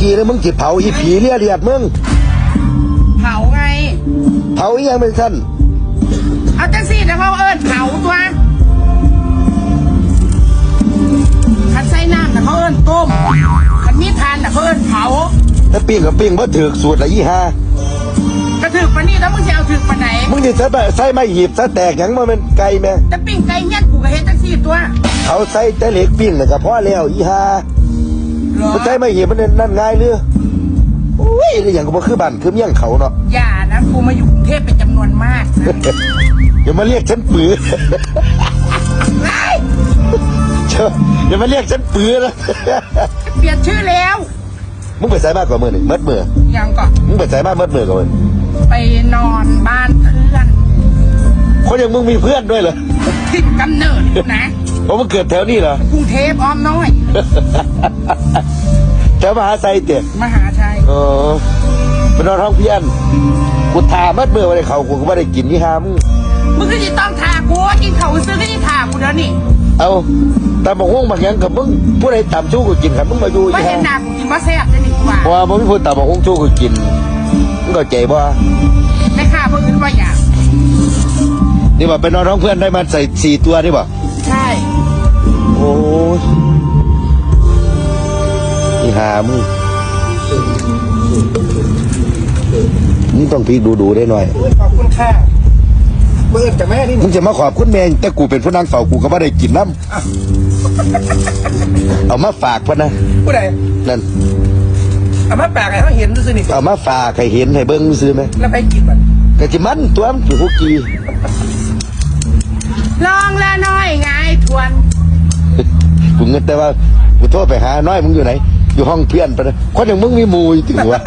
กี้แล้วมึงจิเผาอีผีเลียเลียดมึง เผาไง เผาอีหยังเป็นสั้นเอาจังสี่แต่เขาเอิ้นเผาตัวคันใส่น้ำแต่เขาเอิ้นต้มคันมีทานแต่เขาเอิ้นเผา ถ้าปิ้งกับปิ้งบ่ถือกสูตรละยี่ห้ากระถึกปานนี้แล้วมึงจะเอาถึกปานไหนมึงจะใส่ใบใส่ไม้หีบใส่แตกหยังมาเป็นไก่แม่แต่ปิ้งไก่เงี้ยกูก็เห็นจังสี่ตัว เขาใส่แต่เหล็กปิ้งน่ะก็พอแล้วอีห้าเหรอ มันใส่ไม้หีบมันนั่นง่ายหรือโอ้ยอย่างก็บ่คือบ้านคือเมี่ยงเขาเนาะอย่านะกูมาอยู่กรุงเทพเป็นจำนวนมากนะอย่ามาเรียกฉันปือไอ้เอย่ามาเรียกฉันปือนะเปลี่ยนชื่อแล้วมึงไปใส่มากกว่ามือหนึ่งมัดมือยังก่อนมึงไปใส่มากมัดมือกว่ามือไปนอนบ้านเพื่อน คนอย่างมึงมีเพื่อนด้วยเหรอที่กำเนิดนะเพราะมึงเกิดแถวนี้เหรอกรุงเทพอ้อมน้อย แถวมหาไซเตี๋ยมหาชัยเออไปนอนห้องเพี้ยนกูทามัดมือมาในเขากูก็ไม่ได้กินนี่ฮามึงมึงก็จะต้องทากูกินเขาซื้อก็จะทากูเดี๋ยวนี้เอาแต่บอกว่างบางอย่างกับมึงผู้ใดตามชู้กูกินครับมึงมาดูไม่ยี่เห็นหฮาน้ากูกินมาแซ่บจะดีกว่าเพราะว่ามึงไม่พูดตามบอกว่างชู้กูกินมึงเข้าใจบ่ นี่ว่าไปนอนห้องเพื่อนได้มาใส่สี่ตัวนี่บ่ใช่ โอ้ยนี่หามึงมึงต้องพีกดูดูๆได้หน่อย ขอบคุณค่ะเบิร์ดจากแม่นี่มึงจะมาขอบคุณแม่แต่กูเป็นผู้นางเฝ้ากูก็ไม่ได้กินน้ำ เอามาฝากพะนะผู้ใดนั่น เอามาปากให้เขาเห็นดูสินี่เอามาฝากให้เห็นให้เบิ้งซื้อไหมแล้วไปกินมันกะจิมันตัวมันอยู่ฮุกกี แต่ว่ากูโทรไปหาน้อยมึงอยู่ไหน อยู่ห้องเพื่อนไปะนะคนอย่างมึงมีหมูอยู่ถึงวะ